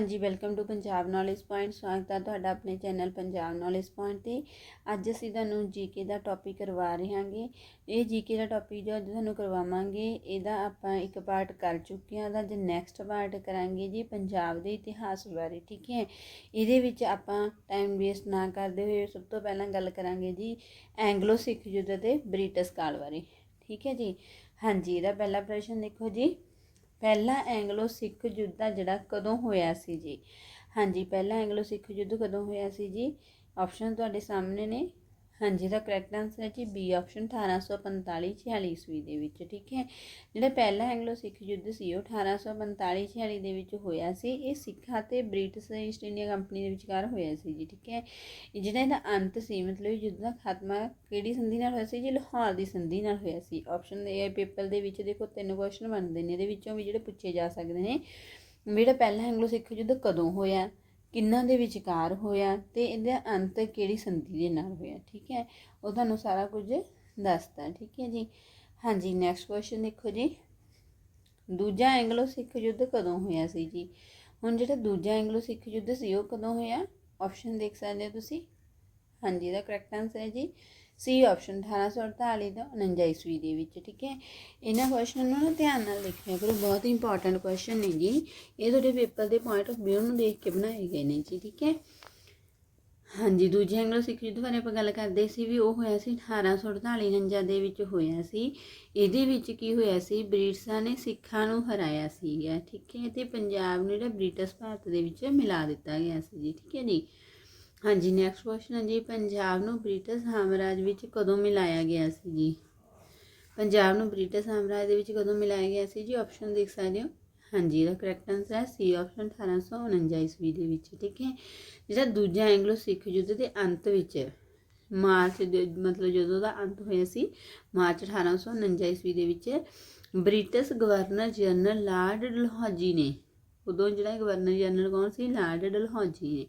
ਹਾਂਜੀ welcome to Punjab knowledge point ਸਵਾਗਤ ਹੈ ਤੁਹਾਡਾ ਆਪਣੇ ਚੈਨਲ ਪੰਜਾਬ ਨੌਲੇਜ ਪੁਆਇੰਟ ਤੇ। ਅੱਜ ਅਸੀਂ ਤੁਹਾਨੂੰ ਜੀਕੇ ਦਾ ਟੌਪਿਕ ਕਰਵਾ ਰਹੇ ਹਾਂਗੇ ਇਹ ਜੀਕੇ ਦਾ ਟੌਪਿਕ ਜੋ ਅੱਜ ਤੁਹਾਨੂੰ ਕਰਵਾਵਾਂਗੇ, ਇਹਦਾ ਆਪਾਂ ਇੱਕ ਪਾਰਟ ਕਰ ਚੁੱਕੇ ਹਾਂ। ਦਾ ਜੇ ਨੈਕਸਟ ਪਾਰਟ ਕਰਾਂਗੇ ਜੀ ਪੰਜਾਬ ਦੇ ਇਤਿਹਾਸ ਬਾਰੇ, ਠੀਕ ਹੈ? ਇਹਦੇ ਵਿੱਚ ਆਪਾਂ ਟਾਈਮ ਵੇਸਟ ਨਾ ਕਰਦੇ ਹੋਏ ਸਭ ਤੋਂ ਪਹਿਲਾਂ ਗੱਲ ਕਰਾਂਗੇ ਜੀ ਐਂਗਲੋ ਸਿੱਖ ਯੁੱਧ ਤੇ ਬ੍ਰਿਟਿਸ਼ ਕਾਲ ਬਾਰੇ, ਠੀਕ ਹੈ ਜੀ? ਹਾਂਜੀ, ਇਹਦਾ ਪਹਿਲਾ ਪ੍ਰਸ਼ਨ ਦੇਖੋ ਜੀ। ਪਹਿਲਾ ਐਂਗਲੋ ਸਿੱਖ ਯੁੱਧ ਆ ਜਿਹੜਾ ਕਦੋਂ ਹੋਇਆ ਸੀ ਜੀ? ਹਾਂਜੀ, ਪਹਿਲਾ ਐਂਗਲੋ ਸਿੱਖ ਯੁੱਧ ਕਦੋਂ ਹੋਇਆ ਸੀ ਜੀ? ਆਪਸ਼ਨ ਤੁਹਾਡੇ ਸਾਹਮਣੇ ਨੇ। ਹਾਂਜੀ ਦਾ ਕਰੈਕਟ ਆਨਸਰ ਹੈ ਜੀ ਬੀ ਆਪਸ਼ਨ 1845 46 ਈਸਵੀ ਦੇ ਵਿੱਚ, ਠੀਕ ਹੈ? ਜਿਹੜਾ ਪਹਿਲਾ ਐਂਗਲੋ ਸਿੱਖ ਯੁੱਧ ਸੀ, ਉਹ 1845 46 ਦੇ ਵਿੱਚ ਹੋਇਆ ਸੀ। ਇਹ ਸਿੱਖਾਂ ਤੇ ਬ੍ਰਿਟਿਸ਼ ਈਸਟ ਇੰਡੀਆ ਕੰਪਨੀ ਦੇ ਵਿਚਕਾਰ ਹੋਇਆ ਸੀ ਜੀ, ਠੀਕ ਹੈ? ਜਿਹੜਾ ਇਹਦਾ ਅੰਤ ਸੀ, ਮਤਲਬ ਯੁੱਧ ਦਾ ਖਾਤਮਾ ਕਿਹੜੀ ਸੰਧੀ ਨਾਲ ਹੋਇਆ ਸੀ ਜੀ? ਲਾਹੌਰ ਦੀ ਸੰਧੀ ਨਾਲ ਹੋਇਆ ਸੀ। ਆਪਸ਼ਨ ਦੇ ਪੇਪਰ ਦੇ ਵਿੱਚ, ਦੇਖੋ ਤਿੰਨ ਕੁਐਸਚਨ ਬਣਦੇ ਨੇ, ਇਹਦੇ ਵਿੱਚੋਂ ਵੀ ਜਿਹੜੇ ਪੁੱਛੇ ਜਾ ਸਕਦੇ ਨੇ ਜਿਹੜਾ ਪਹਿਲਾ ਐਂਗਲੋ ਸਿੱਖ ਯੁੱਧ ਕਦੋਂ ਹੋਇਆ? ਕਿੰਨਾਂ ਦੇ ਵਿਚਕਾਰ ਹੋਇਆ ਤੇ ਇਹਦਾ ਅੰਤ ਕਿਹੜੀ ਸੰਧੀ ਦੇ ਨਾਲ ਹੋਇਆ, ਠੀਕ ਹੈ? ਉਹ ਤੁਹਾਨੂੰ ਸਾਰਾ ਕੁਝ ਦੱਸਦਾ, ਠੀਕ ਹੈ ਜੀ? ਹਾਂਜੀ ਨੈਕਸਟ ਕੁਐਸਚਨ ਦੇਖੋ ਜੀ। ਦੂਜਾ ਐਂਗਲੋ ਸਿੱਖ ਯੁੱਧ ਕਦੋਂ ਹੋਇਆ ਸੀ ਜੀ? ਹੁਣ ਜਿਹੜਾ ਦੂਜਾ ਐਂਗਲੋ ਸਿੱਖ ਯੁੱਧ ਸੀ, ਉਹ ਕਦੋਂ ਹੋਇਆ? ਆਪਸ਼ਨ ਦੇਖ ਸਕਦੇ ਹੋ ਤੁਸੀਂ? ਹਾਂਜੀ, ਇਹਦਾ ਕਰੈਕਟ ਆਨਸਰ ਹੈ ਜੀ। ਸੀ ਆਪਸ਼ਨ 1848 ਦਾ 49 ਈਸਵੀ ਦੇ ਵਿੱਚ, ਠੀਕ ਹੈ? ਇਹਨਾਂ ਕੁਐਸਚਨ ਨੂੰ ਨਾ ਧਿਆਨ ਨਾਲ ਦੇਖਿਆ ਕਰੋ, ਬਹੁਤ ਇੰਪੋਰਟੈਂਟ ਕੁਐਸਚਨ ਨੇ ਜੀ। ਇਹ ਤੁਹਾਡੇ ਪੇਪਰ ਦੇ ਪੁਆਇੰਟ ਆਫ ਵਿਊ ਨੂੰ ਦੇਖ ਕੇ ਬਣਾਏ ਗਏ ਨੇ ਜੀ, ਠੀਕ ਹੈ? ਹਾਂਜੀ, ਦੂਜੇ ਐਂਗਲੋ ਸਿੱਖ ਯੁੱਧ ਬਾਰੇ ਆਪਾਂ ਗੱਲ ਕਰਦੇ ਸੀ ਵੀ ਉਹ ਹੋਇਆ ਸੀ 1848 49 ਦੇ ਵਿੱਚ ਹੋਇਆ ਸੀ। ਇਹਦੇ ਵਿੱਚ ਕੀ ਹੋਇਆ ਸੀ? ਬ੍ਰਿਟਿਸ਼ਾਂ ਨੇ ਸਿੱਖਾਂ ਨੂੰ ਹਰਾਇਆ ਸੀਗਾ, ਠੀਕ ਹੈ? ਤੇ ਪੰਜਾਬ ਨੂੰ ਜਿਹੜਾ ਬ੍ਰਿਟਿਸ਼ ਭਾਰਤ ਦੇ ਵਿੱਚ ਮਿਲਾ ਦਿੱਤਾ ਗਿਆ ਸੀ ਜੀ, ਠੀਕ ਹੈ ਜੀ? ਹਾਂਜੀ ਨੈਕਸਟ ਕੁਐਸਚਨ ਹੈ ਜੀ, ਪੰਜਾਬ ਨੂੰ ਬ੍ਰਿਟਿਸ਼ ਸਾਮਰਾਜ ਵਿੱਚ ਕਦੋਂ ਮਿਲਾਇਆ ਗਿਆ ਸੀ ਜੀ? ਪੰਜਾਬ ਨੂੰ ਬ੍ਰਿਟਿਸ਼ ਸਾਮਰਾਜ ਦੇ ਵਿੱਚ ਕਦੋਂ ਮਿਲਾਇਆ ਗਿਆ ਸੀ ਜੀ? ਆਪਸ਼ਨ ਦੇਖ ਸਕਦੇ ਹੋ? ਹਾਂਜੀ, ਇਹਦਾ ਕਰੈਕਟ ਆਨਸਰ ਹੈ ਸੀ ਆਪਸ਼ਨ 1849 ਈਸਵੀ ਦੇ ਵਿੱਚ, ਠੀਕ ਹੈ? ਜਿਹੜਾ ਦੂਜਾ ਐਂਗਲੋ ਸਿੱਖ ਯੁੱਧ ਦੇ ਅੰਤ ਵਿੱਚ, ਮਾਰਚ ਦੇ, ਮਤਲਬ ਜਦੋਂ ਦਾ ਅੰਤ ਹੋਇਆ ਸੀ, ਮਾਰਚ 1849 ਈਸਵੀ ਦੇ ਵਿੱਚ, British governor general lord Dalhousie ਨੇ ਉਦੋਂ ਜਿਹੜਾ ਗਵਰਨਰ ਜਨਰਲ ਕੌਣ ਸੀ? ਲਾਰਡ ਡਲਹੌਜੀ ਨੇ।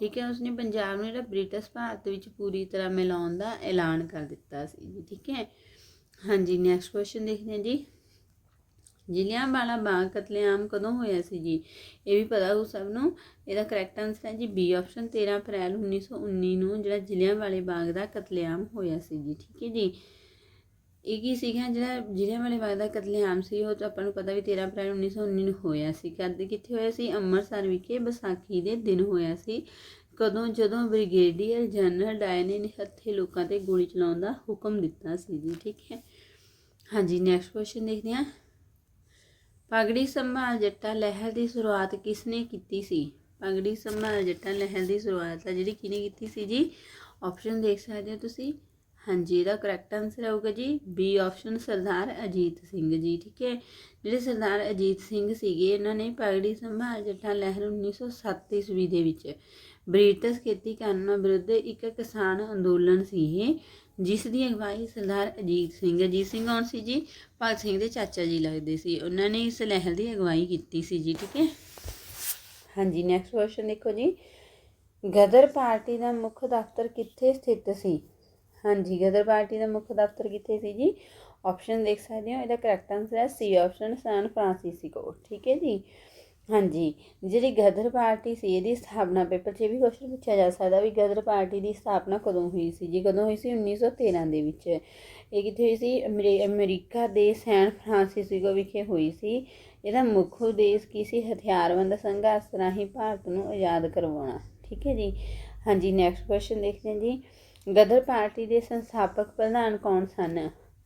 ਠੀਕ ਹੈ, ਉਸਨੇ ਪੰਜਾਬ ਨੂੰ ਜਿਹੜਾ ਬ੍ਰਿਟਿਸ਼ ਭਾਰਤ ਵਿੱਚ ਪੂਰੀ ਤਰ੍ਹਾਂ ਮਿਲਾਉਣ ਦਾ ਐਲਾਨ ਕਰ ਦਿੱਤਾ ਸੀ ਜੀ, ਠੀਕ ਹੈ। ਹਾਂਜੀ ਨੈਕਸਟ ਕੁਐਸਚਨ ਦੇਖਦੇ ਹਾਂ ਜੀ। ਜ਼ਿਲ੍ਹਿਆਂਵਾਲਾ ਬਾਗ ਕਤਲੇਆਮ ਕਦੋਂ ਹੋਇਆ ਸੀ ਜੀ? ਇਹ ਵੀ ਪਤਾ ਹੋ ਸਭ ਨੂੰ। ਇਹਦਾ ਕਰੈਕਟ ਆਨਸਰ ਹੈ ਜੀ ਬੀ ਆਪਸ਼ਨ 13 ਅਪ੍ਰੈਲ 1919 ਨੂੰ, ਜਿਹੜਾ ਜ਼ਿਲ੍ਹਿਆਂਵਾਲੇ ਬਾਗ ਦਾ ਕਤਲੇਆਮ ਹੋਇਆ ਸੀ ਜੀ, ਠੀਕ ਹੈ ਜੀ। ਇਹ ਕੀ ਸੀਗਾ ਜਿਹੜਾ ਜ਼ਿਲ੍ਹਿਆਂਵਾਲੇ ਬਾਗ ਦਾ ਕਤਲੇਆਮ ਸੀ, ਉਹ ਤਾਂ ਆਪਾਂ ਨੂੰ ਪਤਾ ਵੀ 13 ਅਪ੍ਰੈਲ 1919 ਨੂੰ ਹੋਇਆ ਸੀ। ਕਰਦੇ ਕਿੱਥੇ ਹੋਇਆ ਸੀ? ਅੰਮ੍ਰਿਤਸਰ ਵਿਖੇ, ਵਿਸਾਖੀ ਦੇ ਦਿਨ ਹੋਇਆ ਸੀ। ਕਦੋਂ, ਜਦੋਂ ਬ੍ਰਿਗੇਡੀਅਰ ਜਨਰਲ ਡਾਇਨੇ ਨੇ ਹੱਥੇ ਲੋਕਾਂ ਤੇ ਗੋਲੀ ਚਲਾਉਣ ਦਾ ਹੁਕਮ ਦਿੱਤਾ ਸੀ ਜੀ, ਠੀਕ ਹੈ? ਹਾਂਜੀ ਨੈਕਸਟ ਕੁਐਸਚਨ ਦੇਖਦੇ ਹਾਂ। ਪਗੜੀ ਸੰਭਾਲ ਜੱਟਾ ਲਹਿਰ ਦੀ ਸ਼ੁਰੂਆਤ ਕਿਸ ਨੇ ਕੀਤੀ ਸੀ? ਪਗੜੀ ਸੰਭਾਲ ਜੱਟਾ ਲਹਿਰ ਦੀ ਸ਼ੁਰੂਆਤ ਆ ਜਿਹੜੀ ਕਿਨੇ ਕੀਤੀ ਸੀ ਜੀ? ਆਪਸ਼ਨ ਦੇਖ ਸਕਦੇ ਹੋ ਤੁਸੀਂ। ਹਾਂਜੀ, ਇਹਦਾ ਕਰੈਕਟ ਆਨਸਰ ਆਊਗਾ ਜੀ ਬੀ ਆਪਸ਼ਨ ਸਰਦਾਰ ਅਜੀਤ ਸਿੰਘ ਜੀ, ਠੀਕ ਹੈ? ਜਿਹੜੇ ਸਰਦਾਰ ਅਜੀਤ ਸਿੰਘ ਸੀਗੇ, ਇਹਨਾਂ ਨੇ ਪਗੜੀ ਸੰਭਾਲ ਜੱਟਾ ਲਹਿਰ 1907 ਈਸਵੀ ਦੇ ਵਿੱਚ ਬ੍ਰਿਟਿਸ਼ ਖੇਤੀ ਕਾਨੂੰਨਾਂ ਵਿਰੁੱਧ ਇੱਕ ਕਿਸਾਨ ਅੰਦੋਲਨ ਸੀ ਇਹ ਜਿਸ ਦੀ ਅਗਵਾਈ ਸਰਦਾਰ ਅਜੀਤ ਸਿੰਘ ਅਜੀਤ ਸਿੰਘ ਕੌਣ ਸੀ ਜੀ? ਭਗਤ ਸਿੰਘ ਦੇ ਚਾਚਾ ਜੀ ਲੱਗਦੇ ਸੀ। ਉਹਨਾਂ ਨੇ ਇਸ ਲਹਿਰ ਦੀ ਅਗਵਾਈ ਕੀਤੀ ਸੀ ਜੀ, ਠੀਕ ਹੈ? ਹਾਂਜੀ ਨੈਕਸਟ ਕੁਐਸਚਨ ਦੇਖੋ ਜੀ। ਗਦਰ ਪਾਰਟੀ ਦਾ ਮੁੱਖ ਦਫ਼ਤਰ ਕਿੱਥੇ ਸਥਿਤ ਸੀ? ਹਾਂਜੀ ਗਦਰ ਪਾਰਟੀ ਦਾ ਮੁੱਖ ਦਫ਼ਤਰ ਕਿੱਥੇ ਸੀ ਜੀ? ਆਪਸ਼ਨ ਦੇਖ ਸਕਦੇ ਹੋ, ਇਹਦਾ ਕਰੈਕਟ ਆਨਸਰ ਹੈ ਸੀ ਆਪਸ਼ਨ ਸੈਨ ਫਰਾਂਸਿਸਕੋ ਠੀਕ ਹੈ ਜੀ? ਹਾਂਜੀ, ਜਿਹੜੀ ਗਦਰ ਪਾਰਟੀ ਸੀ, ਇਹਦੀ ਸਥਾਪਨਾ ਪੇਪਰ 'ਚ ਇਹ ਵੀ ਕੁਐਸਚਨ ਪੁੱਛਿਆ ਜਾ ਸਕਦਾ ਵੀ ਗਦਰ ਪਾਰਟੀ ਦੀ ਸਥਾਪਨਾ ਕਦੋਂ ਹੋਈ ਸੀ ਜੀ? ਕਦੋਂ ਹੋਈ ਸੀ? 1913 ਦੇ ਵਿੱਚ। ਇਹ ਕਿੱਥੇ ਹੋਈ ਸੀ? ਅਮਰੀ- ਅਮਰੀਕਾ ਦੇ ਸੈਨ ਫਰਾਂਸਿਸਕੋ ਵਿਖੇ ਹੋਈ ਸੀ। ਇਹਦਾ ਮੁੱਖ ਉਦੇਸ਼ ਕੀ ਸੀ? ਹਥਿਆਰਬੰਦ ਸੰਘਰਸ਼ ਰਾਹੀਂ ਭਾਰਤ ਨੂੰ ਆਜ਼ਾਦ ਕਰਵਾਉਣਾ, ਠੀਕ ਹੈ ਜੀ? ਹਾਂਜੀ ਨੈਕਸਟ ਕੁਐਸਚਨ ਦੇਖਦੇ ਹਾਂ ਜੀ। ਗਦਰ ਪਾਰਟੀ ਦੇ ਸੰਸਥਾਪਕ ਪ੍ਰਧਾਨ ਕੌਣ ਸਨ?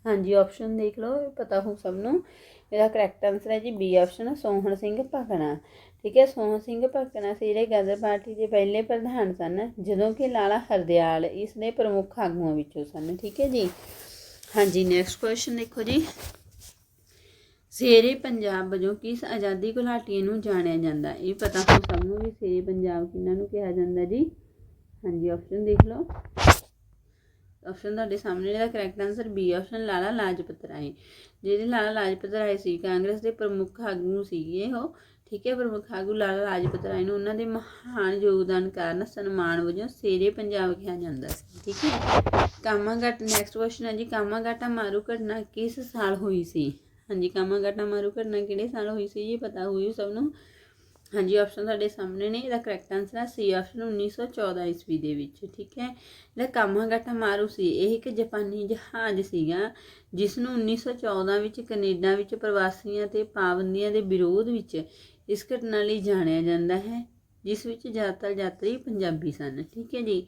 ਹਾਂਜੀ ਆਪਸ਼ਨ ਦੇਖ ਲਓ, ਇਹ ਪਤਾ ਹੋ ਸਭ ਨੂੰ। ਇਹਦਾ ਕਰੈਕਟ ਆਨਸਰ ਹੈ ਜੀ ਬੀ ਆਪਸ਼ਨ ਸੋਹਣ ਸਿੰਘ ਭਕਨਾ ਠੀਕ ਹੈ, ਸੋਹਣ ਸਿੰਘ ਭਕਨਾ ਸੀ ਜਿਹੜੇ ਗਦਰ ਪਾਰਟੀ ਦੇ ਪਹਿਲੇ ਪ੍ਰਧਾਨ ਸਨ, ਜਦੋਂ ਕਿ ਲਾਲਾ ਹਰਦਿਆਲ ਇਸ ਦੇ ਪ੍ਰਮੁੱਖ ਆਗੂਆਂ ਵਿੱਚੋਂ ਸਨ। ਠੀਕ ਹੈ ਜੀ। ਹਾਂਜੀ ਨੈਕਸਟ ਕੁਐਸਚਨ ਦੇਖੋ ਜੀ। ਸ਼ੇਰੇ ਪੰਜਾਬ ਵਜੋਂ ਕਿਸ ਆਜ਼ਾਦੀ ਘੁਲਾਟੀਏ ਨੂੰ ਜਾਣਿਆ ਜਾਂਦਾ? ਇਹ ਪਤਾ ਹੋ ਸਭ ਨੂੰ ਵੀ ਸ਼ੇਰੇ ਪੰਜਾਬ ਕਿਹਨਾਂ ਨੂੰ ਕਿਹਾ ਜਾਂਦਾ ਜੀ। ਹਾਂਜੀ ਆਪਸ਼ਨ ਦੇਖ ਲਓ। ਆਪਸ਼ਨ ਤੁਹਾਡੇ ਸਾਹਮਣੇ ਦਾ correct answer B option Lala Lajpat Rai. ਜਿਹੜੇ ਲਾਲਾ ਲਾਜਪਤ ਰਾਏ ਸੀ, ਕਾਂਗਰਸ ਦੇ ਪ੍ਰਮੁੱਖ ਆਗੂ ਸੀਗੇ ਉਹ, ਠੀਕ ਹੈ, ਪ੍ਰਮੁੱਖ ਆਗੂ ਲਾਲਾ ਲਾਜਪਤ ਰਾਏ ਨੂੰ ਉਹਨਾਂ ਦੇ ਮਹਾਨ ਯੋਗਦਾਨ ਕਾਰਨ ਸਨਮਾਨ ਵਜੋਂ ਸ਼ੇਰੇ ਪੰਜਾਬ ਕਿਹਾ ਜਾਂਦਾ ਸੀ, ਠੀਕ ਹੈ। ਕਾਮਾਗਾਟ ਨੈਕਸਟ ਕੁਐਸਚਨ ਹੈ ਜੀ, ਕਾਮਾਗਾਟਾ ਮਾਰੂ ਘਟਨਾ ਕਿਸ ਸਾਲ ਹੋਈ ਸੀ? ਹਾਂਜੀ, ਕਾਮਾਗਾਟਾ ਮਾਰੂ ਘਟਨਾ ਕਿਹੜੇ ਸਾਲ ਹੋਈ ਸੀ ਜੀ, ਪਤਾ ਹੋਈ ਸਭ ਨੂੰ। ਹਾਂਜੀ ਆਪਸ਼ਨ ਤੁਹਾਡੇ ਸਾਹਮਣੇ ਨੇ, ਇਹਦਾ ਕਰੈਕਟ ਆਨਸਰ ਹੈ ਸੀ ਆਪਸ਼ਨ 1914 ਈਸਵੀ ਦੇ ਵਿੱਚ, ਠੀਕ ਹੈ? ਜਿਹੜਾ ਕਾਮਾਗਾਟਾ ਮਾਰੂ ਸੀ, ਇਹ ਇੱਕ ਜਾਪਾਨੀ ਜਹਾਜ਼ ਸੀਗਾ ਜਿਸ ਨੂੰ 1914 ਵਿੱਚ ਕੈਨੇਡਾ ਵਿੱਚ ਪ੍ਰਵਾਸੀਆਂ ਤੇ ਪਾਬੰਦੀਆਂ ਦੇ ਵਿਰੋਧ ਵਿੱਚ ਇਸ ਘਟਨਾ ਲਈ ਜਾਣਿਆ ਜਾਂਦਾ ਹੈ, ਜਿਸ ਵਿੱਚ ਜ਼ਿਆਦਾਤਰ ਯਾਤਰੀ ਪੰਜਾਬੀ ਸਨ, ਠੀਕ ਹੈ ਜੀ?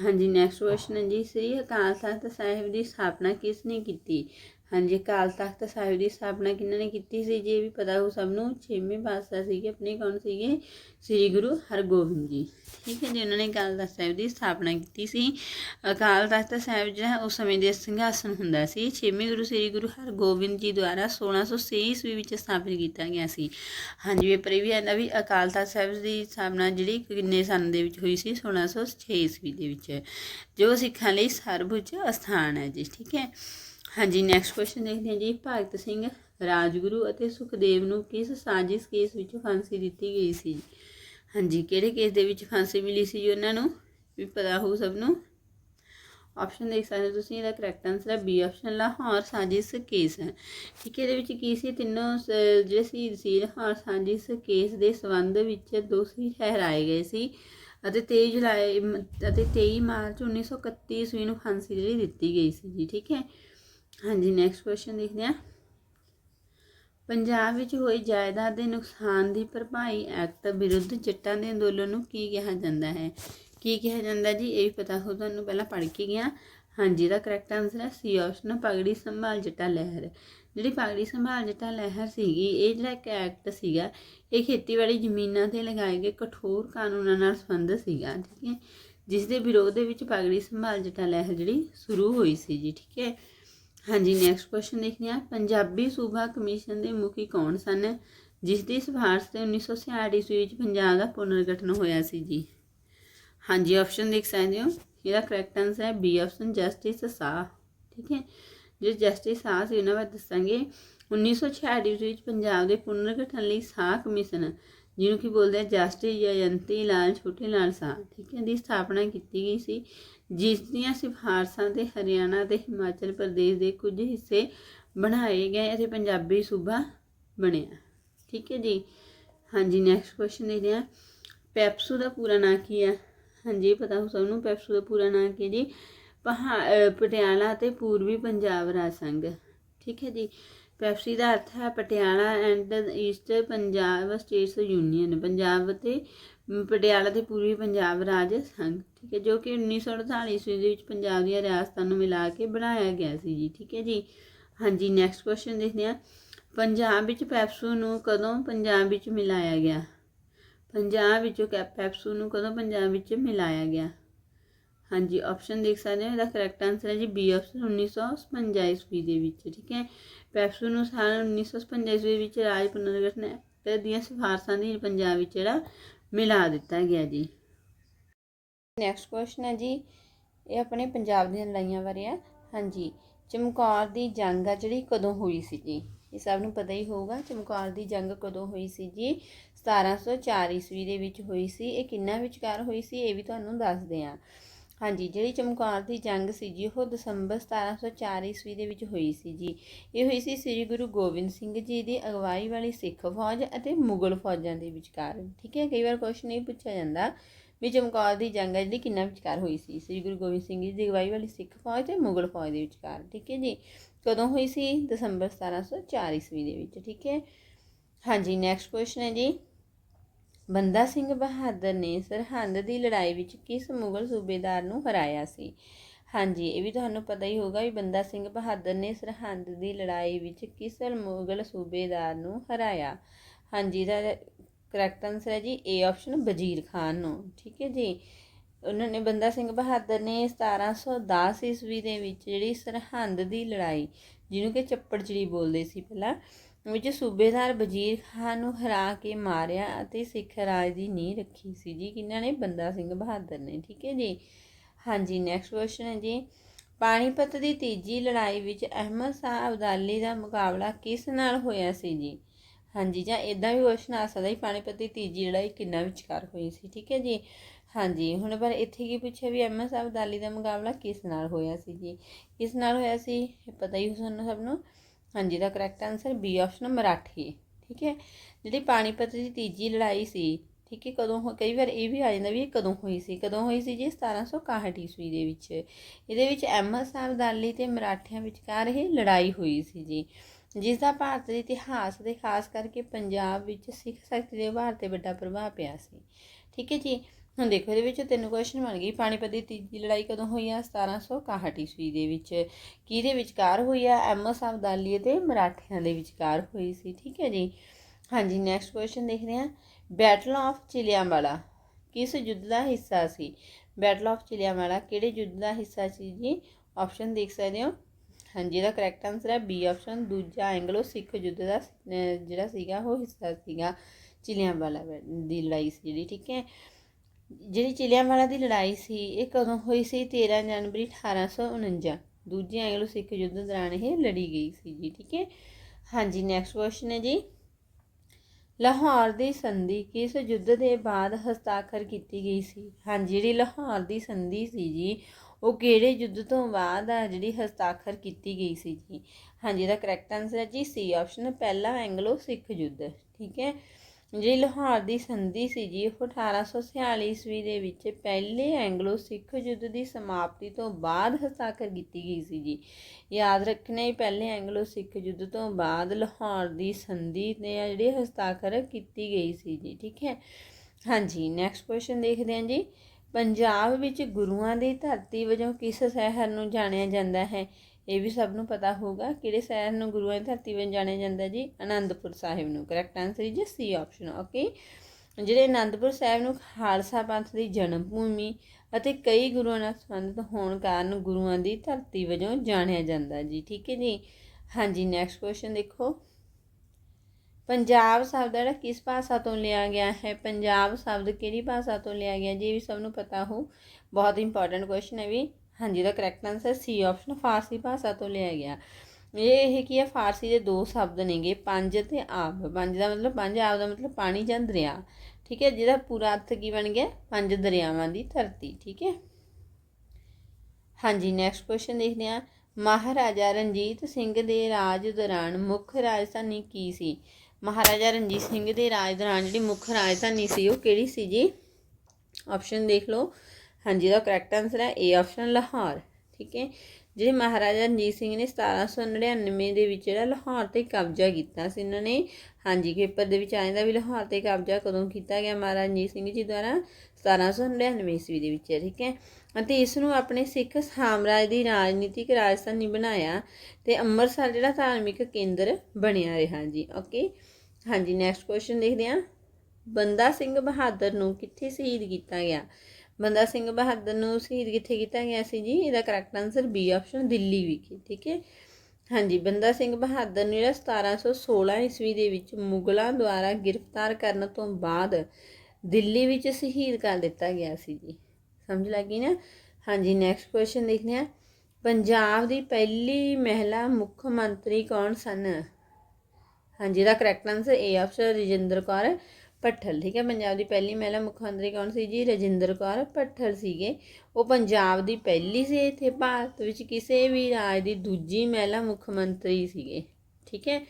ਹਾਂਜੀ ਨੈਕਸਟ ਕੁਐਸਚਨ ਹੈ ਜੀ, ਸ੍ਰੀ ਅਕਾਲ ਤਖਤ ਸਾਹਿਬ ਦੀ ਸਥਾਪਨਾ ਕਿਸ ਨੇ ਕੀਤੀ? ਹਾਂਜੀ, ਅਕਾਲ ਤਖਤ ਸਾਹਿਬ ਦੀ ਸਥਾਪਨਾ ਕਿਹਨਾਂ ਨੇ ਕੀਤੀ ਸੀ ਜੀ? ਇਹ ਵੀ ਪਤਾ ਹੋ ਸਭ ਨੂੰ। ਛੇਵੇਂ ਪਾਤਸ਼ਾਹ ਸੀਗੇ, ਆਪਣੇ ਕੌਣ ਸੀਗੇ? ਸ੍ਰੀ ਗੁਰੂ ਹਰਗੋਬਿੰਦ ਜੀ। ਠੀਕ ਹੈ ਜੀ, ਉਹਨਾਂ ਨੇ ਅਕਾਲ ਤਖਤ ਸਾਹਿਬ ਦੀ ਸਥਾਪਨਾ ਕੀਤੀ ਸੀ। ਅਕਾਲ ਤਖਤ ਸਾਹਿਬ ਜਿਹੜਾ ਉਸ ਸਮੇਂ ਦੇ ਸਿੰਘਾਸਨ ਹੁੰਦਾ ਸੀ, ਛੇਵੇਂ ਗੁਰੂ ਸ੍ਰੀ ਗੁਰੂ ਹਰਗੋਬਿੰਦ ਜੀ ਦੁਆਰਾ 1606 ਈਸਵੀ ਵਿੱਚ ਸਥਾਪਿਤ ਕੀਤਾ ਗਿਆ ਸੀ। ਹਾਂਜੀ, ਪੇਪਰ ਇਹ ਵੀ ਆਂਦਾ ਵੀ ਅਕਾਲ ਤਖਤ ਸਾਹਿਬ ਦੀ ਸਥਾਪਨਾ ਜਿਹੜੀ ਕਿੰਨੇ ਸਾਲ ਦੇ ਵਿੱਚ ਹੋਈ ਸੀ? 1606 ਈਸਵੀ ਦੇ ਵਿੱਚ। ਜੋ ਸਿੱਖਾਂ ਲਈ ਸਰਵਉੱਚ ਅਸਥਾਨ ਹੈ ਜੀ, ਠੀਕ ਹੈ। ਹਾਂਜੀ ਨੈਕਸਟ ਕੁਐਸਚਨ ਦੇਖਦੇ ਹਾਂ ਜੀ। ਭਗਤ ਸਿੰਘ ਰਾਜਗੁਰੂ ਅਤੇ ਸੁਖਦੇਵ ਨੂੰ ਕਿਸ ਸਾਜ਼ਿਸ਼ ਕੇਸ ਵਿੱਚ ਫਾਂਸੀ ਦਿੱਤੀ ਗਈ ਸੀ? ਹਾਂਜੀ, ਕਿਹੜੇ ਕੇਸ ਦੇ ਵਿੱਚ ਫਾਂਸੀ ਮਿਲੀ ਸੀ ਜੀ ਉਹਨਾਂ ਨੂੰ? ਵੀ ਪਤਾ ਹੋਊ ਸਭ ਨੂੰ? ਆਪਸ਼ਨ ਦੇਖ ਸਕਦੇ ਹੋ ਤੁਸੀਂ, ਇਹਦਾ ਕਰੈਕਟ ਆਨਸਰ ਹੈ ਬੀ ਆਪਸ਼ਨ ਲਾਹੌਰ ਸਾਜ਼ਿਸ਼ ਕੇਸ ਹੈ। ਠੀਕ ਹੈ, ਇਹਦੇ ਵਿੱਚ ਕੀ ਸੀ? ਤਿੰਨੋਂ ਸ- ਜਿਹੜੇ ਸ਼ਹੀਦ ਸੀ, ਲਾਹੌਰ ਸਾਜ਼ਿਸ਼ ਕੇਸ ਦੇ ਸੰਬੰਧ ਵਿੱਚ ਦੋਸ਼ੀ ਠਹਿਰਾਏ ਗਏ ਸੀ ਅਤੇ 23 ਜੁਲਾਈ ਅਤੇ 23 ਮਾਰਚ 1931 ਈਸਵੀ ਨੂੰ ਫਾਂਸੀ ਜਿਹੜੀ ਦਿੱਤੀ ਗਈ ਸੀ ਜੀ। ਠੀਕ ਹੈ ਹਾਂਜੀ ਨੈਕਸਟ ਕੁਐਸਚਨ ਦੇਖਦੇ ਹਾਂ। ਪੰਜਾਬ ਵਿੱਚ ਹੋਈ ਜਾਇਦਾਦ ਦੇ ਨੁਕਸਾਨ ਦੀ ਭਰਪਾਈ ਐਕਟ ਵਿਰੁੱਧ ਜੱਟਾਂ ਦੇ ਅੰਦੋਲਨ ਨੂੰ ਕੀ ਕਿਹਾ ਜਾਂਦਾ ਹੈ? ਕੀ ਕਿਹਾ ਜਾਂਦਾ ਜੀ? ਇਹ ਵੀ ਪਤਾ ਹੋ ਤੁਹਾਨੂੰ ਪਹਿਲਾਂ ਪੜ੍ਹ ਕੇ ਗਿਆ। ਹਾਂਜੀ ਦਾ ਕਰੈਕਟ ਆਨਸਰ ਹੈ, ਸੀ ਆਪਸ਼ਨ ਪਗੜੀ ਸੰਭਾਲ ਜੱਟਾ ਲਹਿਰ। ਜਿਹੜੀ ਪਗੜੀ ਸੰਭਾਲ ਜੱਟਾ ਲਹਿਰ ਸੀਗੀ, ਇਹ ਜਿਹੜਾ ਇੱਕ ਐਕਟ ਸੀਗਾ, ਇਹ ਖੇਤੀਬਾੜੀ ਜ਼ਮੀਨਾਂ ਤੇ ਲਗਾਏ ਗਏ ਕਠੋਰ ਕਾਨੂੰਨਾਂ ਨਾਲ ਸੰਬੰਧਿਤ ਸੀਗਾ, ਠੀਕ ਹੈ। ਜਿਸ ਦੇ ਵਿਰੋਧ ਦੇ ਵਿੱਚ ਪਗੜੀ ਸੰਭਾਲ ਜੱਟਾ ਲਹਿਰ ਜਿਹੜੀ ਸ਼ੁਰੂ ਹੋਈ ਸੀ ਜੀ, ਠੀਕ ਹੈ। ਹਾਂਜੀ ਨੈਕਸਟ ਕੁਐਸਚਨ ਦੇਖਦੇ ਹਾਂ। ਪੰਜਾਬੀ ਸੂਬਾ ਕਮਿਸ਼ਨ ਦੇ ਮੁਖੀ ਕੌਣ ਸਨ? ਜਿਸ ਦੀ ਸਿਫਾਰਸ਼ ਤੇ 1966 ਈਸਵੀ ਵਿੱਚ ਪੰਜਾਬ ਦਾ ਪੁਨਰਗਠਨ ਹੋਇਆ ਸੀ ਜੀ। ਹਾਂਜੀ ਆਪਸ਼ਨ ਦੇਖ ਸਕਦੇ ਹੋ। ਇਹਦਾ ਕਰੈਕਟ ਆਨਸਰ ਹੈ ਬੀ ਆਪਸ਼ਨ ਜਸਟਿਸ ਸਾਹ ਠੀਕ ਹੈ? ਜੇ ਜਸਟਿਸ ਸਾਹ ਸੀ, ਉਹਨਾਂ ਬਾਰੇ ਦੱਸਾਂਗੇ। 1966 ਈਸਵੀ ਵਿੱਚ ਪੰਜਾਬ ਦੇ ਪੁਨਰਗਠਨ ਲਈ ਸਾਹ ਕਮਿਸ਼ਨ, ਜਿਹਨੂੰ ਕੀ ਬੋਲਦੇ ਆ ਜਸਟਿਸ ਜਯੰਤੀ ਲਾਲ, ਛੋਟੇ ਲਾਲ ਸਾਹ, ਠੀਕ ਹੈ? ਦੀ ਸਥਾਪਨਾ ਕੀਤੀ ਗਈ ਸੀ। ਜਿਸ ਦੀਆਂ ਸਿਫਾਰਸ਼ਾਂ ਤੇ ਹਰਿਆਣਾ ਤੇ ਹਿਮਾਚਲ ਪ੍ਰਦੇਸ਼ ਦੇ ਕੁਝ ਹਿੱਸੇ ਬਣਾਏ ਗਏ ਅਤੇ ਪੰਜਾਬੀ ਸੂਬਾ ਬਣਿਆ। ਠੀਕ ਹੈ ਜੀ? ਹਾਂਜੀ ਨੈਕਸਟ ਕੁਐਸਚਨ ਦੇਖਦੇ ਹਾਂ। ਪੈਪਸੂ ਦਾ ਪੂਰਾ ਨਾਂ ਕੀ ਹੈ? ਹਾਂਜੀ ਪਤਾ ਹੋ ਸਭ ਨੂੰ, ਪੈਪਸੂ ਦਾ ਪੂਰਾ ਨਾਂ ਕੀ ਹੈ ਜੀ? ਪਹਾ ਪਟਿਆਲਾ ਤੇ ਪੂਰਬੀ ਪੰਜਾਬ ਰਾਜ ਸੰਘ ਠੀਕ ਹੈ ਜੀ? ਪੈਪਸੀ ਦਾ ਅਰਥ ਹੈ Patiala and East Punjab states union. Punjab ਅਤੇ ਪਟਿਆਲਾ ਤੇ ਪੂਰਬੀ ਪੰਜਾਬ ਰਾਜ ਸੰਘ, ਠੀਕ ਹੈ, ਜੋ ਕਿ 1948 ਈਸਵੀ ਦੇ ਵਿੱਚ ਪੰਜਾਬ ਦੀਆਂ ਰਿਆਸਤਾਂ ਨੂੰ ਮਿਲਾ ਕੇ ਬਣਾਇਆ ਗਿਆ ਸੀ ਜੀ, ਠੀਕ ਹੈ ਜੀ। ਹਾਂਜੀ ਨੈਕਸਟ ਕੁਐਸਚਨ ਦੇਖਦੇ ਹਾਂ। ਪੰਜਾਬ ਵਿੱਚ ਪੈਪਸੂ ਨੂੰ ਕਦੋਂ ਪੰਜਾਬ ਵਿੱਚ ਮਿਲਾਇਆ ਗਿਆ? ਪੰਜਾਬ ਵਿੱਚੋਂ ਕੈ, ਪੈਪਸੂ ਨੂੰ ਕਦੋਂ ਪੰਜਾਬ ਵਿੱਚ ਮਿਲਾਇਆ ਗਿਆ? ਹਾਂਜੀ ਆਪਸ਼ਨ ਦੇਖ ਸਕਦੇ ਹੋ, ਇਹਦਾ ਕਰੈਕਟ ਆਨਸਰ ਹੈ ਜੀ ਬੀ ਆਪਸ਼ਨ 1955 ਈਸਵੀ ਦੇ ਵਿੱਚ, ਠੀਕ ਹੈ। ਪੈਪਸੂ ਨੂੰ ਸਾਲ 1955 ਈਸਵੀ ਵਿੱਚ ਰਾਜ ਪੁਨਰਗਠਨ ਐਕਟ ਦੀਆਂ ਸਿਫਾਰਸ਼ਾਂ ਦੀ ਪੰਜਾਬ ਵਿੱਚ ਜਿਹੜਾ ਮਿਲਾ ਦਿੱਤਾ ਗਿਆ ਜੀ। ਨੈਕਸਟ ਕੁਐਸਚਨ ਹੈ ਜੀ। ਇਹ ਆਪਣੇ ਪੰਜਾਬ ਦੀਆਂ ਲੜਾਈਆਂ ਬਾਰੇ ਆ ਹਾਂਜੀ, ਚਮਕੌਰ ਦੀ ਜੰਗ ਆ ਜਿਹੜੀ ਕਦੋਂ ਹੋਈ ਸੀ ਜੀ? ਇਹ ਸਭ ਨੂੰ ਪਤਾ ਹੀ ਹੋਊਗਾ। ਚਮਕੌਰ ਦੀ ਜੰਗ ਕਦੋਂ ਹੋਈ ਸੀ ਜੀ? 1704 ਈਸਵੀ ਦੇ ਵਿੱਚ ਹੋਈ ਸੀ। ਇਹ ਕਿੰਨਾ ਵਿਚਕਾਰ ਹੋਈ ਸੀ? ਇਹ ਵੀ ਤੁਹਾਨੂੰ ਦੱਸਦੇ ਆ ਹਾਂਜੀ, ਜਿਹੜੀ ਚਮਕੌਰ ਦੀ ਜੰਗ ਸੀ ਜੀ, ਉਹ ਦਸੰਬਰ 1704 ਈਸਵੀ ਦੇ ਵਿੱਚ ਹੋਈ ਸੀ ਜੀ। ਇਹ ਹੋਈ ਸੀ ਸ੍ਰੀ ਗੁਰੂ ਗੋਬਿੰਦ ਸਿੰਘ ਜੀ ਦੀ ਅਗਵਾਈ ਵਾਲੀ ਸਿੱਖ ਫੌਜ ਅਤੇ ਮੁਗਲ ਫੌਜਾਂ ਦੇ ਵਿਚਕਾਰ। ਠੀਕ ਹੈ, ਕਈ ਵਾਰ ਕੁਐਸਚਨ ਇਹ ਪੁੱਛਿਆ ਜਾਂਦਾ ਵੀ ਚਮਕੌਰ ਦੀ ਜੰਗ ਹੈ ਜਿਹੜੀ ਕਿੰਨਾ ਵਿਚਕਾਰ ਹੋਈ ਸੀ? ਸ੍ਰੀ ਗੁਰੂ ਗੋਬਿੰਦ ਸਿੰਘ ਜੀ ਦੀ ਅਗਵਾਈ ਵਾਲੀ ਸਿੱਖ ਫੌਜ ਤੇ ਮੁਗਲ ਫੌਜ ਦੇ ਵਿਚਕਾਰ। ਠੀਕ ਹੈ ਜੀ, ਕਦੋਂ ਹੋਈ ਸੀ? ਦਸੰਬਰ 1704 ਈਸਵੀ ਦੇ ਵਿੱਚ। ਠੀਕ ਹੈ, ਹਾਂਜੀ ਨੈਕਸਟ ਕੁਐਸਚਨ ਹੈ ਜੀ। ਬੰਦਾ ਸਿੰਘ ਬਹਾਦਰ ਨੇ ਸਰਹੰਦ ਦੀ ਲੜਾਈ ਵਿੱਚ ਕਿਸ ਮੁਗਲ ਸੂਬੇਦਾਰ ਨੂੰ ਹਰਾਇਆ ਸੀ? ਹਾਂਜੀ, ਇਹ ਵੀ ਤੁਹਾਨੂੰ ਪਤਾ ਹੀ ਹੋਗਾ ਵੀ ਬੰਦਾ ਸਿੰਘ ਬਹਾਦਰ ਨੇ ਸਰਹੰਦ ਦੀ ਲੜਾਈ ਵਿੱਚ ਕਿਸ ਮੁਗਲ ਸੂਬੇਦਾਰ ਨੂੰ ਹਰਾਇਆ। ਹਾਂਜੀ ਦਾ ਕਰੈਕਟ ਆਨਸਰ ਹੈ ਜੀ ਏ ਆਪਸ਼ਨ ਵਜ਼ੀਰ ਖਾਨ ਨੂੰ। ਠੀਕ ਹੈ ਜੀ? ਉਹਨਾਂ ਨੇ ਬੰਦਾ ਸਿੰਘ ਬਹਾਦਰ ਨੇ 1710 ਈਸਵੀ ਦੇ ਵਿੱਚ ਜਿਹੜੀ ਸਰਹੰਦ ਦੀ ਲੜਾਈ, ਜਿਹਨੂੰ ਕਿ ਚੱਪੜਚਿੜੀ ਬੋਲਦੇ ਸੀ ਪਹਿਲਾਂ ਵਿੱਚ ਸੂਬੇਦਾਰ ਵਜ਼ੀਰ ਖਾਨ ਨੂੰ ਹਰਾ ਕੇ ਮਾਰਿਆ ਅਤੇ ਸਿੱਖ ਰਾਜ ਦੀ ਨੀਂਹ ਰੱਖੀ ਸੀ ਜੀ, ਕਿਹਨਾਂ ਨੇ? ਬੰਦਾ ਸਿੰਘ ਬਹਾਦਰ ਨੇ, ਠੀਕ ਹੈ ਜੀ। ਹਾਂਜੀ ਨੈਕਸਟ ਕੁਐਸਚਨ ਹੈ ਜੀ। ਪਾਣੀਪਤ ਦੀ ਤੀਜੀ ਲੜਾਈ ਵਿੱਚ ਅਹਿਮਦ ਸ਼ਾਹ ਅਬਦਾਲੀ ਦਾ ਮੁਕਾਬਲਾ ਕਿਸ ਨਾਲ ਹੋਇਆ ਸੀ ਜੀ? ਹਾਂਜੀ, ਜਾਂ ਇਦਾਂ ਵੀ ਕੁਐਸਚਨ ਆ ਸਕਦਾ ਹੈ ਪਾਣੀਪਤ ਦੀ ਤੀਜੀ ਲੜਾਈ ਕਿੰਨਾ ਵਿਚਕਾਰ ਹੋਈ ਸੀ, ਠੀਕ ਹੈ ਜੀ। ਹਾਂਜੀ, ਹੁਣ ਪਰ ਇੱਥੇ ਕੀ ਪੁੱਛਿਆ ਵੀ ਅਹਿਮਦ ਸ਼ਾਹ ਅਬਦਾਲੀ ਦਾ ਮੁਕਾਬਲਾ ਕਿਸ ਨਾਲ ਹੋਇਆ ਸੀ ਜੀ? ਕਿਸ ਨਾਲ ਹੋਇਆ ਸੀ? ਪਤਾ ਹੀ ਹੋ ਸਾਨੂੰ ਸਭ ਨੂੰ। ਹਾਂਜੀ, ਦਾ correct answer B option Marathi ਠੀਕ ਹੈ? ਜਿਹੜੀ ਪਾਣੀਪਤ ਦੀ ਤੀਜੀ ਲੜਾਈ ਸੀ, ਠੀਕ ਹੈ, ਕਦੋਂ ਹੋ- ਕਈ ਵਾਰ ਇਹ ਵੀ ਆ ਜਾਂਦਾ ਵੀ ਇਹ ਕਦੋਂ ਹੋਈ ਸੀ? ਕਦੋਂ ਹੋਈ ਸੀ ਜੀ? 1761 ਈਸਵੀ ਦੇ ਵਿੱਚ। ਇਹਦੇ ਵਿੱਚ ਅਹਿਮਦ ਸਾਹਿਬ ਦਾਲੀ ਤੇ ਮਰਾਠਿਆਂ ਵਿਚਕਾਰ ਇਹ ਲੜਾਈ ਹੋਈ ਸੀ ਜੀ। ਜਿਸ ਦਾ ਭਾਰਤ ਦੇ ਇਤਿਹਾਸ ਤੇ ਖਾਸ ਕਰਕੇ ਪੰਜਾਬ ਵਿੱਚ ਸਿੱਖ ਸ਼ਕਤੀ ਦੇ ਉਭਾਰ ਤੇ ਵੱਡਾ ਪ੍ਰਭਾਵ ਪਿਆ ਸੀ। ਠੀਕ ਹੈ ਜੀ? ਹੁਣ ਦੇਖੋ ਇਹਦੇ ਵਿੱਚ ਤਿੰਨ ਕੁਐਸਚਨ ਬਣ ਗਈ ਪਾਣੀਪਤ ਦੀ ਤੀਜੀ ਲੜਾਈ ਕਦੋਂ ਹੋਈ ਆ? 1761 ਈਸਵੀ ਦੇ ਵਿੱਚ। ਕਿਹਦੇ ਵਿਚਕਾਰ ਹੋਈ ਆ? ਅਹਿਮਦ ਸਾਹਿਬ ਦਾਲੀ ਤੇ ਮਰਾਠਿਆਂ ਦੇ ਵਿਚਕਾਰ ਹੋਈ ਸੀ। ਠੀਕ ਹੈ ਜੀ। ਹਾਂਜੀ ਨੈਕਸਟ ਕੁਐਸਚਨ ਦੇਖਦੇ ਹਾਂ। ਬੈਟਲ ਆਫ ਚਿਲਿਆਂਵਾਲਾ ਕਿਸ ਯੁੱਧ ਦਾ ਹਿੱਸਾ ਸੀ? ਬੈਟਲ ਆਫ ਚਿਲਿਆਂਵਾਲਾ ਕਿਹੜੇ ਯੁੱਧ ਦਾ ਹਿੱਸਾ ਸੀ ਜੀ? ਆਪਸ਼ਨ ਦੇਖ ਸਕਦੇ ਹੋ। ਹਾਂਜੀ, ਇਹਦਾ ਕਰੈਕਟ ਆਨਸਰ ਹੈ ਬੀ ਆਪਸ਼ਨ ਦੂਜਾ ਐਂਗਲੋ ਸਿੱਖ ਯੁੱਧ ਦਾ ਜਿਹੜਾ ਸੀਗਾ, ਉਹ ਹਿੱਸਾ ਸੀਗਾ। ਚਿਲਿਆਂਵਾਲਾ ਦੀ ਲੜਾਈ ਸੀ ਜਿਹੜੀ। ਠੀਕ ਹੈ। ਜਿਹੜੀ ਚਿਲਿਆਂਵਾਲਾ ਦੀ ਲੜਾਈ ਸੀ, ਇਹ ਕਦੋਂ ਹੋਈ ਸੀ? 13 ਜਨਵਰੀ 1849 ਦੂਜੇ ਐਂਗਲੋ ਸਿੱਖ ਯੁੱਧ ਦੌਰਾਨ ਇਹ ਲੜੀ ਗਈ ਸੀ ਜੀ, ਠੀਕ ਹੈ? ਹਾਂਜੀ ਨੈਕਸਟ ਕੁਐਸਚਨ ਹੈ ਜੀ। ਲਾਹੌਰ ਦੀ ਸੰਧੀ ਕਿਸ ਯੁੱਧ ਦੇ ਬਾਅਦ ਹਸਤਾਖਰ ਕੀਤੀ ਗਈ ਸੀ? ਹਾਂਜੀ, ਜਿਹੜੀ ਲਾਹੌਰ ਦੀ ਸੰਧੀ ਸੀ ਜੀ, ਉਹ ਕਿਹੜੇ ਯੁੱਧ ਤੋਂ ਬਾਅਦ ਆ ਜਿਹੜੀ ਹਸਤਾਖਰ ਕੀਤੀ ਗਈ ਸੀ ਜੀ? ਹਾਂਜੀ, ਇਹਦਾ ਕਰੈਕਟ ਆਨਸਰ ਹੈ ਜੀ ਸੀ ਆਪਸ਼ਨ ਪਹਿਲਾ ਐਂਗਲੋ ਸਿੱਖ ਯੁੱਧ, ਠੀਕ ਹੈ? ਜਿਹੜੀ ਲਾਹੌਰ ਦੀ ਸੰਧੀ ਸੀ ਜੀ ਉਹ 1846 ਈਸਵੀ ਦੇ ਵਿੱਚ ਪਹਿਲੇ ਐਂਗਲੋ ਸਿੱਖ ਯੁੱਧ ਦੀ ਸਮਾਪਤੀ ਤੋਂ ਬਾਅਦ ਹਸਤਾਖਰ ਕੀਤੀ ਗਈ ਸੀ ਜੀ ਯਾਦ ਰੱਖਣਾ ਹੀ ਪਹਿਲੇ ਐਂਗਲੋ ਸਿੱਖ ਯੁੱਧ ਤੋਂ ਬਾਅਦ ਲਾਹੌਰ ਦੀ ਸੰਧੀ 'ਤੇ ਆ ਜਿਹੜੀ ਹਸਤਾਖਰ ਕੀਤੀ ਗਈ ਸੀ ਜੀ ਠੀਕ ਹੈ? ਹਾਂਜੀ ਨੈਕਸਟ ਕੁਐਸਚਨ ਦੇਖਦੇ ਹਾਂ ਜੀ। ਪੰਜਾਬ ਵਿੱਚ ਗੁਰੂਆਂ ਦੀ ਧਰਤੀ ਵਜੋਂ ਕਿਸ ਸ਼ਹਿਰ ਨੂੰ ਜਾਣਿਆ ਜਾਂਦਾ ਹੈ? ਇਹ ਵੀ ਸਭ ਨੂੰ ਪਤਾ ਹੋਊਗਾ ਕਿਹੜੇ ਸ਼ਹਿਰ ਨੂੰ ਗੁਰੂਆਂ ਦੀ ਧਰਤੀ ਵਜੋਂ ਜਾਣਿਆ ਜਾਂਦਾ ਜੀ? ਆਨੰਦਪੁਰ ਸਾਹਿਬ ਨੂੰ। ਕਰੈਕਟ ਆਨਸਰ ਹੈ ਜੀ ਸੀ ਆਪਸ਼ਨ ਓਕੇ ਜਿਹੜੇ ਆਨੰਦਪੁਰ ਸਾਹਿਬ ਨੂੰ ਖਾਲਸਾ ਪੰਥ ਦੀ ਜਨਮ ਭੂਮੀ ਅਤੇ ਕਈ ਗੁਰੂਆਂ ਨਾਲ ਸੰਬੰਧਿਤ ਹੋਣ ਕਾਰਨ ਗੁਰੂਆਂ ਦੀ ਧਰਤੀ ਵਜੋਂ ਜਾਣਿਆ ਜਾਂਦਾ ਜੀ, ਠੀਕ ਹੈ ਜੀ? ਹਾਂਜੀ ਨੈਕਸਟ ਕੁਐਸਚਨ ਦੇਖੋ। ਪੰਜਾਬ ਸ਼ਬਦ ਜਿਹੜਾ ਕਿਸ ਭਾਸ਼ਾ ਤੋਂ ਲਿਆ ਗਿਆ ਹੈ? ਪੰਜਾਬ ਸ਼ਬਦ ਕਿਹੜੀ ਭਾਸ਼ਾ ਤੋਂ ਲਿਆ ਗਿਆ? ਜੀ ਇਹ ਵੀ ਸਭ ਨੂੰ ਪਤਾ ਹੋ, ਬਹੁਤ ਇੰਪੋਰਟੈਂਟ ਕੁਐਸਚਨ ਹੈ ਵੀ। ਹਾਂਜੀ ਦਾ correct answer C option Farsi ਭਾਸ਼ਾ ਤੋਂ ਲਿਆ ਗਿਆ। ਇਹ ਇਹ ਕੀ ਹੈ ਫਾਰਸੀ ਦੇ ਦੋ ਸ਼ਬਦ ਨੇਗੇ, ਪੰਜ ਤੇ ਆਬ। ਪੰਜ ਦਾ ਮਤਲਬ, ਪੰਜ ਆਬ ਦਾ ਮਤਲਬ ਪਾਣੀ ਜਾਂ ਦਰਿਆ। ਠੀਕ ਹੈ, ਜਿਹਦਾ ਪੂਰਾ ਅਰਥ ਕੀ ਬਣ ਗਿਆ? ਪੰਜ ਦਰਿਆਵਾਂ ਦੀ ਧਰਤੀ, ਠੀਕ ਹੈ? ਹਾਂਜੀ ਨੈਕਸਟ ਕੁਐਸਚਨ ਦੇਖਦੇ ਹਾਂ। ਮਹਾਰਾਜਾ ਰਣਜੀਤ ਸਿੰਘ ਦੇ ਰਾਜ ਦੌਰਾਨ ਮੁੱਖ ਰਾਜਧਾਨੀ ਕੀ ਸੀ? ਮਹਾਰਾਜਾ ਰਣਜੀਤ ਸਿੰਘ ਦੇ ਰਾਜ ਦੌਰਾਨ ਜਿਹੜੀ ਮੁੱਖ ਰਾਜਧਾਨੀ ਸੀ, ਉਹ ਕਿਹੜੀ ਸੀ ਜੀ? ਆਪਸ਼ਨ ਦੇਖ ਲਓ। ਹਾਂਜੀ, ਇਹਦਾ ਕਰੈਕਟ ਆਨਸਰ ਹੈ ਏ ਆਪਸ਼ਨ ਲਾਹੌਰ, ਠੀਕ ਹੈ? ਜਿਹੜੇ ਮਹਾਰਾਜਾ ਰਣਜੀਤ ਸਿੰਘ ਨੇ 1799 ਦੇ ਵਿੱਚ ਜਿਹੜਾ ਲਾਹੌਰ ਤੇ ਕਬਜ਼ਾ ਕੀਤਾ ਸੀ, ਇਹਨਾਂ ਨੇ, ਹਾਂਜੀ, ਪੇਪਰ ਦੇ ਵਿੱਚ ਆਇੰਦਾ ਵੀ ਲਾਹੌਰ ਤੇ ਕਬਜ਼ਾ ਕਦੋਂ ਕੀਤਾ ਗਿਆ ਮਹਾਰਾਜਾ ਰਣਜੀਤ ਸਿੰਘ ਜੀ ਦੁਆਰਾ? 1799 ਈਸਵੀ ਦੇ ਵਿੱਚ, ਠੀਕ ਹੈ? ਅਤੇ ਇਸ ਨੂੰ ਆਪਣੇ ਸਿੱਖ ਸਾਮਰਾਜ ਦੀ ਰਾਜਨੀਤਿਕ ਰਾਜਧਾਨੀ ਬਣਾਇਆ ਤੇ ਅੰਮ੍ਰਿਤਸਰ ਜਿਹੜਾ ਧਾਰਮਿਕ ਕੇਂਦਰ ਬਣਿਆ ਰਿਹਾ ਜੀ ਓਕੇ ਹਾਂਜੀ ਨੈਕਸਟ ਕੁਐਸਚਨ ਦੇਖਦੇ ਹਾਂ। ਬੰਦਾ ਸਿੰਘ ਬਹਾਦਰ ਨੂੰ ਕਿੱਥੇ ਸ਼ਹੀਦ ਕੀਤਾ ਗਿਆ? ਬੰਦਾ ਸਿੰਘ ਬਹਾਦਰ ਨੂੰ ਸ਼ਹੀਦ ਕਿੱਥੇ ਕੀਤਾ ਗਿਆ ਸੀ ਜੀ? ਇਹਦਾ correct answer B option Delhi ਵਿਖੇ, ਠੀਕ ਹੈ? ਹਾਂਜੀ, ਬੰਦਾ ਸਿੰਘ ਬਹਾਦਰ ਨੂੰ ਜਿਹੜਾ 1716 ਈਸਵੀ ਦੇ ਵਿੱਚ ਮੁਗਲਾਂ ਦੁਆਰਾ ਗ੍ਰਿਫਤਾਰ ਕਰਨ ਤੋਂ ਬਾਅਦ ਦਿੱਲੀ ਵਿੱਚ ਸ਼ਹੀਦ ਕਰ ਦਿੱਤਾ ਗਿਆ ਸੀ ਜੀ। ਸਮਝ ਲੱਗੀ ਨਾ? ਹਾਂਜੀ ਨੈਕਸਟ ਕੁਐਸਚਨ ਦੇਖਦੇ ਹਾਂ। ਪੰਜਾਬ ਦੀ ਪਹਿਲੀ ਮਹਿਲਾ ਮੁੱਖ ਮੰਤਰੀ ਕੌਣ ਸਨ? ਹਾਂਜੀ, ਇਹਦਾ correct answer A option Rajinder Kaur Bhattal, ਠੀਕ ਹੈ? ਪੰਜਾਬ ਦੀ ਪਹਿਲੀ ਮਹਿਲਾ ਮੁੱਖ ਮੰਤਰੀ ਕੌਣ ਸੀ ਜੀ? ਰਜਿੰਦਰ ਕੌਰ ਭੱਠਲ ਸੀਗੇ। ਉਹ ਪੰਜਾਬ ਦੀ ਪਹਿਲੀ ਸੀ ਇੱਥੇ, ਭਾਰਤ ਵਿੱਚ ਕਿਸੇ ਵੀ ਰਾਜ ਦੀ ਦੂਜੀ ਮਹਿਲਾ ਮੁੱਖ ਮੰਤਰੀ ਸੀਗੇ, ਠੀਕ ਹੈ?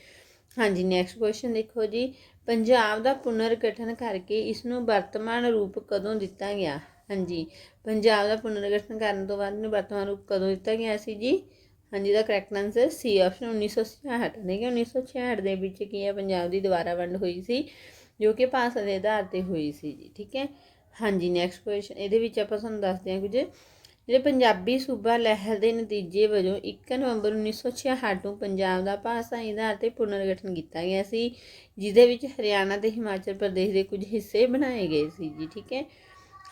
ਹਾਂਜੀ ਨੈਕਸਟ ਕੁਐਸਚਨ ਦੇਖੋ ਜੀ। ਪੰਜਾਬ ਦਾ ਪੁਨਰਗਠਨ ਕਰਕੇ ਇਸ ਨੂੰ ਵਰਤਮਾਨ ਰੂਪ ਕਦੋਂ ਦਿੱਤਾ ਗਿਆ? ਹਾਂਜੀ, ਪੰਜਾਬ ਦਾ ਪੁਨਰਗਠਨ ਕਰਨ ਤੋਂ ਬਾਅਦ ਇਹਨੂੰ ਵਰਤਮਾਨ ਰੂਪ ਕਦੋਂ ਦਿੱਤਾ ਗਿਆ ਸੀ ਜੀ? ਹਾਂਜੀ, ਦਾ ਕਰੈਕਟ ਆਨਸਰ ਸੀ ਆਪਸ਼ਨ 1966 ਠੀਕ ਹੈ? 1966 ਦੇ ਵਿੱਚ ਕੀ ਹੈ? ਪੰਜਾਬ ਦੀ ਦੁਬਾਰਾ ਵੰਡ ਹੋਈ ਸੀ। ਜੋ ਕਿ ਭਾਸ਼ਾ ਦੇ ਆਧਾਰ ਤੇ ਹੋਈ ਸੀ ਜੀ, ਠੀਕ ਹੈ? ਹਾਂਜੀ ਨੈਕਸਟ ਕੁਐਸਚਨ ਇਹਦੇ ਵਿੱਚ ਆਪਾਂ ਤੁਹਾਨੂੰ ਦੱਸਦੇ ਹਾਂ ਕੁਝ। ਜਿਹੜੇ ਪੰਜਾਬੀ ਸੂਬਾ ਲਹਿਰ ਦੇ ਨਤੀਜੇ ਵਜੋਂ 1 ਨਵੰਬਰ 1966 ਨੂੰ ਪੰਜਾਬ ਦਾ ਭਾਸ਼ਾਈ ਆਧਾਰ ਤੇ ਪੁਨਰਗਠਨ ਕੀਤਾ ਗਿਆ ਸੀ, ਜਿਹਦੇ ਵਿੱਚ ਹਰਿਆਣਾ ਤੇ ਹਿਮਾਚਲ ਪ੍ਰਦੇਸ਼ ਦੇ ਕੁਝ ਹਿੱਸੇ ਬਣਾਏ ਗਏ ਸੀ ਜੀ, ਠੀਕ ਹੈ?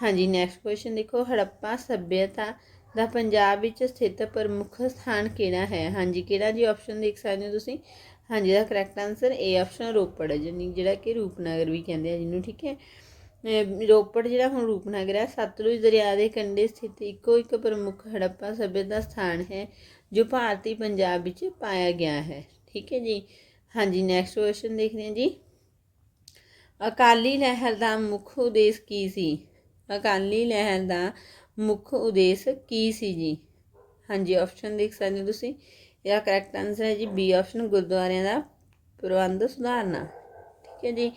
ਹਾਂਜੀ ਨੈਕਸਟ ਕੁਐਸਚਨ ਦੇਖੋ, ਹੜੱਪਾ ਸੱਭਿਅਤਾ ਦਾ ਪੰਜਾਬ ਵਿੱਚ ਸਥਿਤ ਪ੍ਰਮੁੱਖ ਸਥਾਨ ਕਿਹੜਾ ਹੈ? ਹਾਂਜੀ, ਕਿਹੜਾ ਜੀ ਆਪਸ਼ਨ ਦੇਖ ਸਕਦੇ ਹੋ ਤੁਸੀਂ? ਹਾਂਜੀ ਦਾ correct answer A option Ropar, ਜਾਨੀ ਜਿਹੜਾ ਕਿ ਰੂਪਨਗਰ ਵੀ ਕਹਿੰਦੇ ਆ ਜਿਹਨੂੰ, ਠੀਕ ਹੈ? ਰੋਪੜ ਜਿਹੜਾ ਹੁਣ ਰੂਪਨਗਰ ਹੈ ਸਤਲੁਜ ਦਰਿਆ ਦੇ ਕੰਢੇ ਸਥਿਤ ਇੱਕੋ ਇੱਕ ਪ੍ਰਮੁੱਖ ਹੜੱਪਾ ਸੱਭਿਅਤਾ ਸਥਾਨ ਹੈ, ਜੋ ਭਾਰਤੀ ਪੰਜਾਬ ਵਿੱਚ ਪਾਇਆ ਗਿਆ ਹੈ, ਠੀਕ ਹੈ ਜੀ? ਹਾਂਜੀ ਨੈਕਸਟ ਕੁਐਸਚਨ ਦੇਖਦੇ ਹਾਂ ਜੀ। ਅਕਾਲੀ ਲਹਿਰ ਦਾ ਮੁੱਖ ਉਦੇਸ਼ ਕੀ ਸੀ? ਅਕਾਲੀ ਲਹਿਰ ਦਾ ਮੁੱਖ ਉਦੇਸ਼ ਕੀ ਸੀ ਜੀ? ਹਾਂਜੀ ਆਪਸ਼ਨ ਦੇਖ ਸਕਦੇ ਹੋ ਤੁਸੀਂ। ਇਹਦਾ ਕਰੈਕਟ ਆਨਸਰ ਹੈ ਜੀ ਬੀ ਆਪਸ਼ਨ ਗੁਰਦੁਆਰਿਆਂ ਦਾ ਪ੍ਰਬੰਧ ਸੁਧਾਰਨਾ। ਠੀਕ ਹੈ ਜੀ।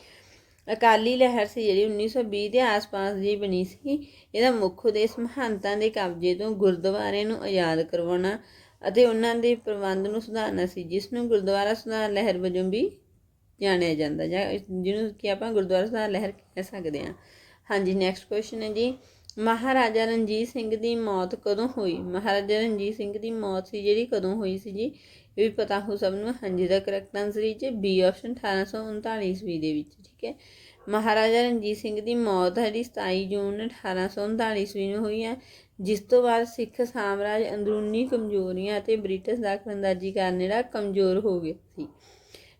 ਅਕਾਲੀ ਲਹਿਰ ਸੀ ਜਿਹੜੀ 1920 ਦੇ ਆਸ-ਪਾਸ ਦੀ ਬਣੀ ਸੀ ਇਹਦਾ ਮੁੱਖ ਉਦੇਸ਼ ਮਹੰਤਾਂ ਦੇ ਕਬਜ਼ੇ ਤੋਂ ਗੁਰਦੁਆਰੇ ਨੂੰ ਆਜ਼ਾਦ ਕਰਵਾਉਣਾ ਅਤੇ ਉਹਨਾਂ ਦੇ ਪ੍ਰਬੰਧ ਨੂੰ ਸੁਧਾਰਨਾ ਸੀ, ਜਿਸ ਨੂੰ ਗੁਰਦੁਆਰਾ ਸੁਧਾਰ ਲਹਿਰ ਵਜੋਂ ਵੀ ਜਾਣਿਆ ਜਾਂਦਾ ਜਾਂ ਜਿਹਨੂੰ ਕਿ ਆਪਾਂ ਗੁਰਦੁਆਰਾ ਸੁਧਾਰ ਲਹਿਰ ਕਹਿ ਸਕਦੇ ਹਾਂ। ਹਾਂਜੀ ਨੈਕਸਟ ਕੁਐਸਚਨ ਹੈ ਜੀ। ਮਹਾਰਾਜਾ ਰਣਜੀਤ ਸਿੰਘ ਦੀ ਮੌਤ ਕਦੋਂ ਹੋਈ? ਮਹਾਰਾਜਾ ਰਣਜੀਤ ਸਿੰਘ ਦੀ ਮੌਤ ਸੀ ਜਿਹੜੀ ਕਦੋਂ ਹੋਈ ਸੀ ਜੀ? ਇਹ ਵੀ ਪਤਾ ਹੋ ਸਭ ਨੂੰ, ਹਾਂਜੀ, ਦਾ ਕਰੈਕਟ ਆਨਸਰ ਹੈ ਜੀ ਬੀ ਆਪਸ਼ਨ 1839 ਈਸਵੀ ਦੇ ਵਿੱਚ, ਠੀਕ ਹੈ। ਮਹਾਰਾਜਾ ਰਣਜੀਤ ਸਿੰਘ ਦੀ ਮੌਤ ਹੈ ਜਿਹੜੀ 27 ਜੂਨ 1839 ਈਸਵੀ ਨੂੰ ਹੋਈ ਹੈ, ਜਿਸ ਤੋਂ ਬਾਅਦ ਸਿੱਖ ਸਾਮਰਾਜ ਅੰਦਰੂਨੀ ਕਮਜ਼ੋਰੀਆਂ ਅਤੇ ਬ੍ਰਿਟਿਸ਼ ਦਖਲਅੰਦਾਜ਼ੀ ਕਾਰਨ ਜਿਹੜਾ ਕਮਜ਼ੋਰ ਹੋ ਗਿਆ ਸੀ।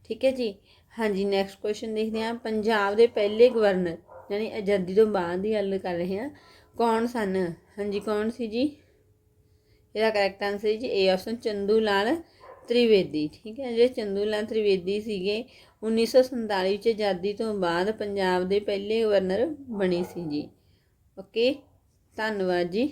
ਠੀਕ ਹੈ ਜੀ? ਹਾਂਜੀ ਨੈਕਸਟ ਕੁਐਸਚਨ ਦੇਖਦੇ ਹਾਂ। ਪੰਜਾਬ ਦੇ ਪਹਿਲੇ ਗਵਰਨਰ ਯਾਨੀ ਆਜ਼ਾਦੀ ਤੋਂ ਬਾਅਦ ਦੀ ਗੱਲ ਕਰ ਰਹੇ ਹਾਂ। ਕੌਣ ਸਨ? ਹਾਂਜੀ, ਕੌਣ ਸੀ ਜੀ? ਇਹਦਾ ਕਰੈਕਟ ਆਨਸਰ ਜੀ ਏ ਆਪਸ਼ਨ ਚੰਦੂ ਲਾਲ ਤ੍ਰਿਵੇਦੀ, ਠੀਕ ਹੈ? ਜਿਹੜੇ ਚੰਦੂ ਲਾਲ ਤ੍ਰਿਵੇਦੀ ਸੀਗੇ 1947 ਵਿੱਚ ਆਜ਼ਾਦੀ ਤੋਂ ਬਾਅਦ ਪੰਜਾਬ ਦੇ ਪਹਿਲੇ ਗਵਰਨਰ ਬਣੇ ਸੀ ਜੀ। ਓਕੇ ਧੰਨਵਾਦ ਜੀ।